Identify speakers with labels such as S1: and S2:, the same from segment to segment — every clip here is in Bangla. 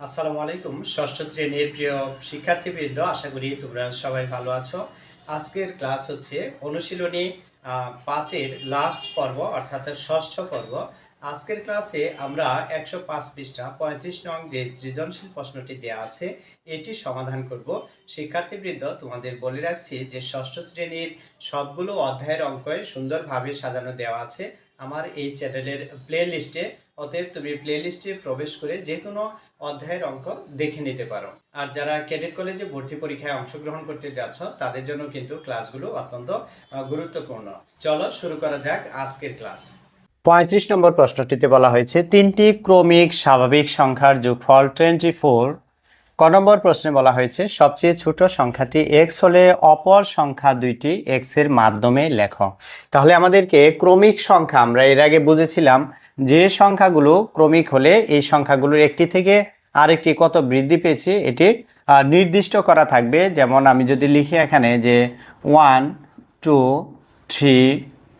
S1: আসসালামু আলাইকুম, ষষ্ঠ শ্রেণির প্রিয় শিক্ষার্থীবৃন্দ, আশা করি তোমরা সবাই ভালো আছো। আজকের ক্লাস হচ্ছে অনুশীলনী পাঁচের লাস্ট পর্ব, অর্থাৎ ষষ্ঠ পর্ব। আজকের ক্লাসে আমরা একশো পাঁচ পৃষ্ঠা, পঁয়ত্রিশ নং যে সৃজনশীল প্রশ্নটি দেওয়া আছে, এটি সমাধান করব। শিক্ষার্থীবৃন্দ, তোমাদের বলে রাখছি যে ষষ্ঠ শ্রেণির সবগুলো অধ্যায়ের অঙ্কয় সুন্দরভাবে সাজানো দেওয়া আছে। আমার এই চ্যানেলের প্লে লিস্টে অতএব তুমি প্লেলিস্টে প্রবেশ করে যে কোনো অধ্যায়ের অঙ্ক দেখে নিতে পারো। আর যারা ক্যাডেট কলেজে ভর্তি পরীক্ষায় অংশগ্রহণ করতে যাচ্ছ, তাদের জন্য কিন্তু ক্লাসগুলো অত্যন্ত গুরুত্বপূর্ণ। চলো শুরু করা যাক আজকের ক্লাস পঁয়ত্রিশ নম্বর প্রশ্নটিতে বলা হয়েছে, তিনটি ক্রমিক স্বাভাবিক সংখ্যার যোগফল টোয়েন্টি ফোর ক নম্বর প্রশ্নে বলা হয়েছে, সবচেয়ে ছোট সংখ্যাটি এক্স হলে অপর সংখ্যা দুইটি এক্সের মাধ্যমে লেখো। তাহলে আমাদেরকে ক্রমিক সংখ্যা, আমরা এর আগে বুঝেছিলাম যে সংখ্যাগুলো ক্রমিক হলে এই সংখ্যাগুলোর একটি থেকে আরেকটি কত বৃদ্ধি পেয়েছে, এটি নির্দিষ্ট করা থাকবে। যেমন আমি যদি লিখি এখানে যে one, two, three,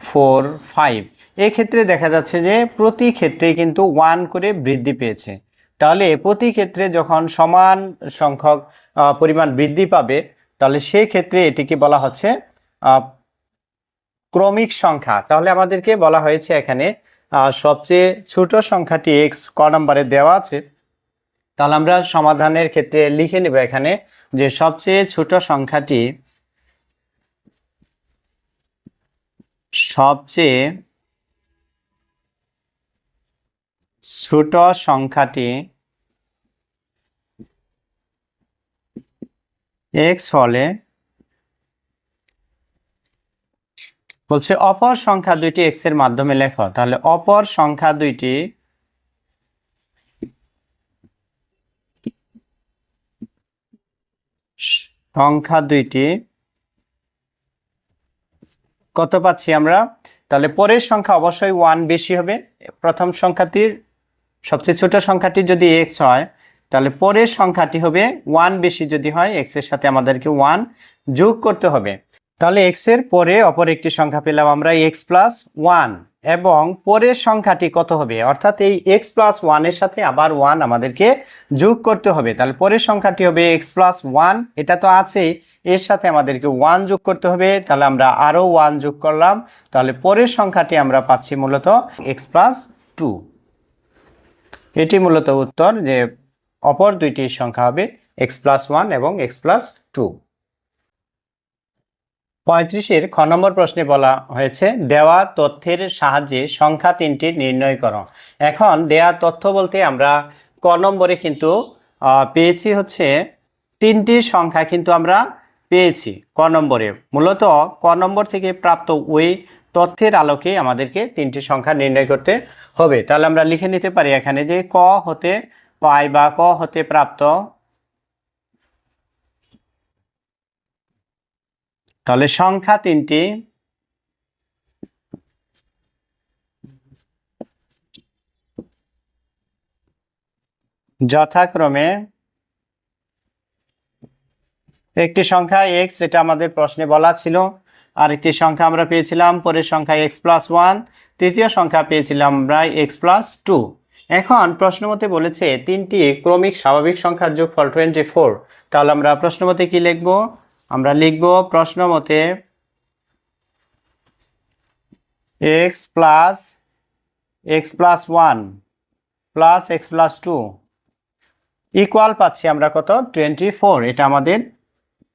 S1: four, five, এক্ষেত্রে দেখা যাচ্ছে যে প্রতি ক্ষেত্রে কিন্তু ওয়ান করে বৃদ্ধি পেয়েছে। তাহলে প্রতি ক্ষেত্রে যখন সমান সংখ্যক পরিমাণ বৃদ্ধি পাবে, তাহলে সেই ক্ষেত্রে এটিকে বলা হচ্ছে ক্রমিক সংখ্যা। তাহলে আমাদেরকে বলা হয়েছে এখানে সবচেয়ে ছোট সংখ্যাটি এক্স ক নম্বরে দেওয়া আছে। তাহলে আমরা সমাধানের ক্ষেত্রে লিখে নেব এখানে যে সবচেয়ে ছোট সংখ্যাটি সবচেয়ে ছোট সংখ্যাটি এক্স হলে বলছে অপর সংখ্যা দুইটি এক্সের মাধ্যমে লেখো। তাহলে অপর সংখ্যা দুইটি সংখ্যা দুইটি কত পাচ্ছি আমরা? তাহলে পরের সংখ্যা অবশ্যই ওয়ান বেশি হবে। প্রথম সংখ্যাটির সবচেয়ে ছোট সংখ্যাটি যদি এক্স হয়, তাহলে পরের সংখ্যাটি হবে ওয়ান বেশি যদি হয় এক্সের সাথে আমাদেরকে ওয়ান যোগ করতে হবে। তাহলে এক্সের পরে অপর একটি সংখ্যা পেলাম আমরা এক্স প্লাস ওয়ান এবং পরের সংখ্যাটি কত হবে? অর্থাৎ এই এক্স প্লাস ওয়ানের সাথে আবার ওয়ান আমাদেরকে যোগ করতে হবে। তাহলে পরের সংখ্যাটি হবে এক্স প্লাস ওয়ান এটা তো আছেই, এর সাথে আমাদেরকে ওয়ান যোগ করতে হবে। তাহলে আমরা আরও ওয়ান যোগ করলাম। তাহলে পরের সংখ্যাটি আমরা পাচ্ছি মূলত এক্স প্লাস টু এটি মূলত উত্তর যে অপর দুইটি সংখ্যা হবে এক্স প্লাস ওয়ান এবং এক্স প্লাস টু পঁয়ত্রিশের খ নম্বর প্রশ্নে বলা হয়েছে, দেওয়া তথ্যের সাহায্যে সংখ্যা তিনটি নির্ণয় করো। এখন দেওয়া তথ্য বলতে আমরা ক নম্বরে কিন্তু পেয়েছি হচ্ছে তিনটি সংখ্যা কিন্তু আমরা পেয়েছি ক নম্বরে। মূলত ক নম্বর থেকে প্রাপ্ত ওই তথ্যের আলোকে আমাদেরকে তিনটি সংখ্যা নির্ণয় করতে হবে। তাহলে আমরা লিখে নিতে পারি এখানে যে ক হতে পাই বা ক হতে প্রাপ্ত। তাহলে সংখ্যা তিনটি। যথাক্রমে একটি সংখ্যা এক্স যেটা আমাদের প্রশ্নে বলা ছিল। আর একটি সংখ্যা আমরা পেয়েছিলাম, পরের সংখ্যা এক্স প্লাস ওয়ান তৃতীয় সংখ্যা পেয়েছিলাম আমরা এক্স প্লাস টু এখন প্রশ্ন মতে বলেছে তিনটি ক্রমিক স্বাভাবিক সংখ্যার যোগফল টোয়েন্টি ফোর তাহলে আমরা প্রশ্ন মতে কি লিখব? আমরা লিখব প্রশ্ন মতে X plus X plus one plus X plus two equal পাচ্ছি আমরা কত? টোয়েন্টি ফোর এটা আমাদের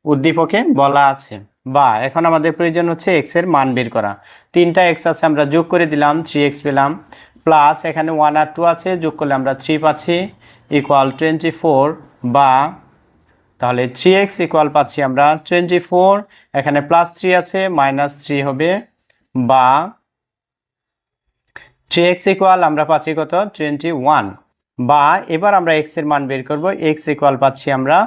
S1: উদ্দীপকে বলা আছে। বা এখন আমাদের প্রয়োজন হচ্ছে এক্সের মান বের করা। তিনটা এক্স আছে, আমরা যোগ করে দিলাম থ্রি এক্স পেলাম। প্লাস এখানে ওয়ান আর টু আছে, যোগ করলে আমরা থ্রি পাচ্ছি ইকুয়াল টোয়েন্টি ফোর বা তাহলে থ্রি এক্স ইকুয়াল পাচ্ছি আমরা টোয়েন্টি ফোর এখানে প্লাস থ্রি আছে মাইনাস থ্রি হবে, বা থ্রি এক্স ইকুয়াল আমরা পাচ্ছি কত? টোয়েন্টি ওয়ান বা এবার আমরা এক্সের মান বের করব এক্স ইকুয়াল পাচ্ছি আমরা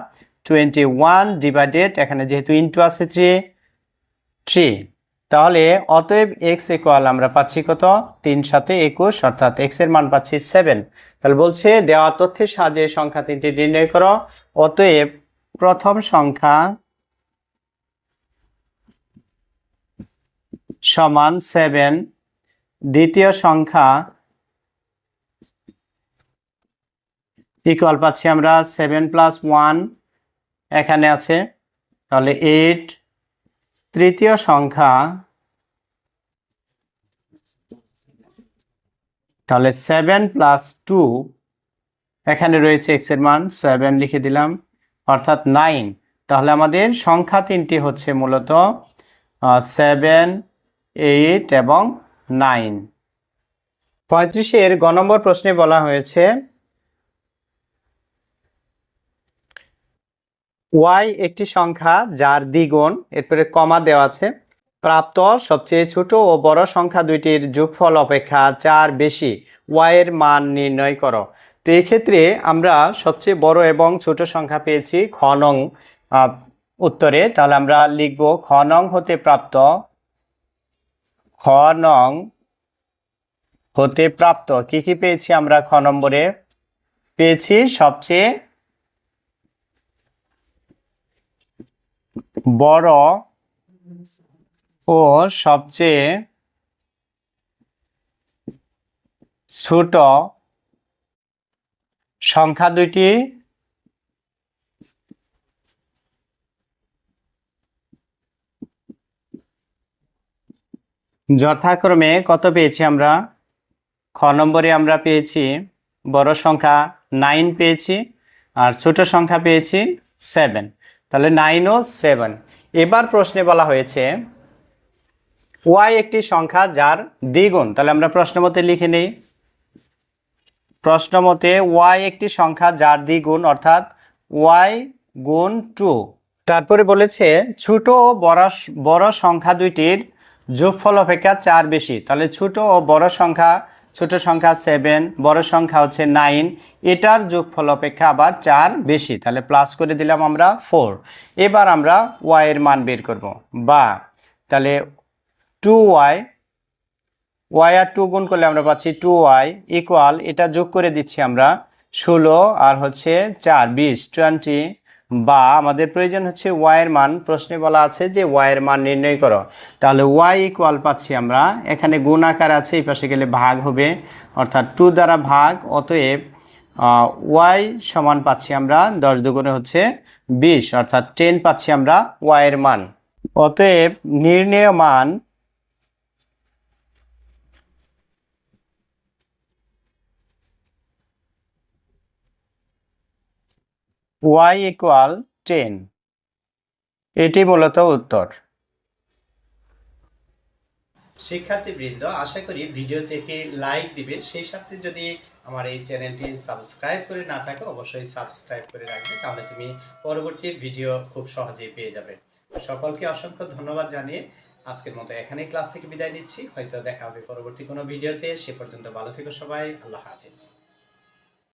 S1: টোয়েন্টি ওয়ান ডিভাইডেড এখানে যেহেতু ইন্টু আছে থ্রি তাহলে অতএব এক্স ইকুয়াল আমরা পাচ্ছি কত? তিন সাথে একুশ, অর্থাৎ এক্সের মান পাচ্ছি সেভেন তাহলে বলছে দেওয়া তথ্যের সাহায্যে সংখ্যা তিনটি নির্ণয় করো। অতএব প্রথম সংখ্যা সমান সেভেন দ্বিতীয় সংখ্যা ইকুয়াল পাচ্ছি আমরা সেভেন প্লাস ওয়ান এখানে আছে, তাহলে এইট তৃতীয় সংখ্যা, তাহলে সেভেন প্লাস টু এখানে রয়েছে এক্সের মান সেভেন লিখে দিলাম, অর্থাৎ নাইন তাহলে আমাদের সংখ্যা তিনটি হচ্ছে মূলত সেভেন এইট এবং নাইন পঁয়ত্রিশের গ নম্বর প্রশ্নে বলা হয়েছে ওয়াই একটি সংখ্যা যার দ্বিগুণ, এরপরে কমা দেওয়া আছে, প্রাপ্ত সবচেয়ে ছোট ও বড় সংখ্যা দুইটির যোগফল অপেক্ষা চার বেশি ওয়াই এর মান নির্ণয় করো। তো এই ক্ষেত্রে আমরা সবচেয়ে বড় এবং ছোট সংখ্যা পেয়েছি খ নং উত্তরে। তাহলে আমরা লিখব খ নং হতে প্রাপ্ত, খ নং হতে প্রাপ্ত। কি কি পেয়েছি আমরা খ নম্বরে? পেয়েছি সবচেয়ে বড় ও সবচেয়ে ছোট সংখ্যা দুইটি। যথাক্রমে কত পেয়েছি আমরা? খ নম্বরে আমরা পেয়েছি বড় সংখ্যা নাইন পেয়েছি আর ছোট সংখ্যা পেয়েছি সেভেন তাহলে নাইন ও সেভেন। এবার প্রশ্নে বলা হয়েছে, ওয়াই একটি সংখ্যা যার দ্বিগুণ। তাহলে আমরা প্রশ্ন মতে লিখে নেই। প্রশ্ন মতে ওয়াই একটি সংখ্যা যার দ্বিগুণ, অর্থাৎ ওয়াই গুণ টু। তারপরে বলেছে, ছোট ও বড় বড় সংখ্যা দুইটির যোগফল অপেক্ষা চার বেশি। তাহলে ছোট ও বড় সংখ্যা ছোট সংখ্যা সেভেন বড় সংখ্যা হচ্ছে নাইন এটার যোগফল অপেক্ষা আবার চার বেশি। তাহলে প্লাস করে দিলাম আমরা ফোর এবার আমরা ওয়াই এর মান বের করব। বা, তাহলে টু ওয়াই ওয়াই আর টু গুণ করলে আমরা পাচ্ছি টু ওয়াই ইকুয়াল এটা যোগ করে দিচ্ছি আমরা ষোলো আর হচ্ছে চার, বিশ টোয়েন্টি বা আমাদের প্রয়োজন হচ্ছে ওয়াইয়ের মান। প্রশ্নে বলা আছে যে ওয়াইয়ের মান নির্ণয় করো। তাহলে ওয়াই ইকুয়াল পাচ্ছি আমরা। এখানে গুণ আকার আছে, এই পাশে গেলে ভাগ হবে। অর্থাৎ টু দ্বারা ভাগ, অতএব ওয়াই সমান পাচ্ছি আমরা দশ দুগুণে হচ্ছে বিশ। অর্থাৎ টেন পাচ্ছি আমরা ওয়াইয়ের মান। অতএব, নির্ণেয় মান ওয়াই ইকুয়াল টেন। এটি মূলত উত্তর। শিক্ষার্থীবৃন্দ, আশা করি ভিডিও থেকে লাইক দিবে। সেই সাথে যদি আমার এই চ্যানেলটি সাবস্ক্রাইব করে না থাকে, অবশ্যই সাবস্ক্রাইব করে রাখবে, তাহলে তুমি পরবর্তী ভিডিও খুব সহজেই পেয়ে যাবে। সকলকে অসংখ্য ধন্যবাদ জানিয়ে আজকের মতো এখানেই ক্লাস থেকে বিদায় নিচ্ছি। হয়তো দেখা হবে পরবর্তী কোনো ভিডিওতে। সে পর্যন্ত ভালো থেকো সবাই। আল্লাহ হাফিজ।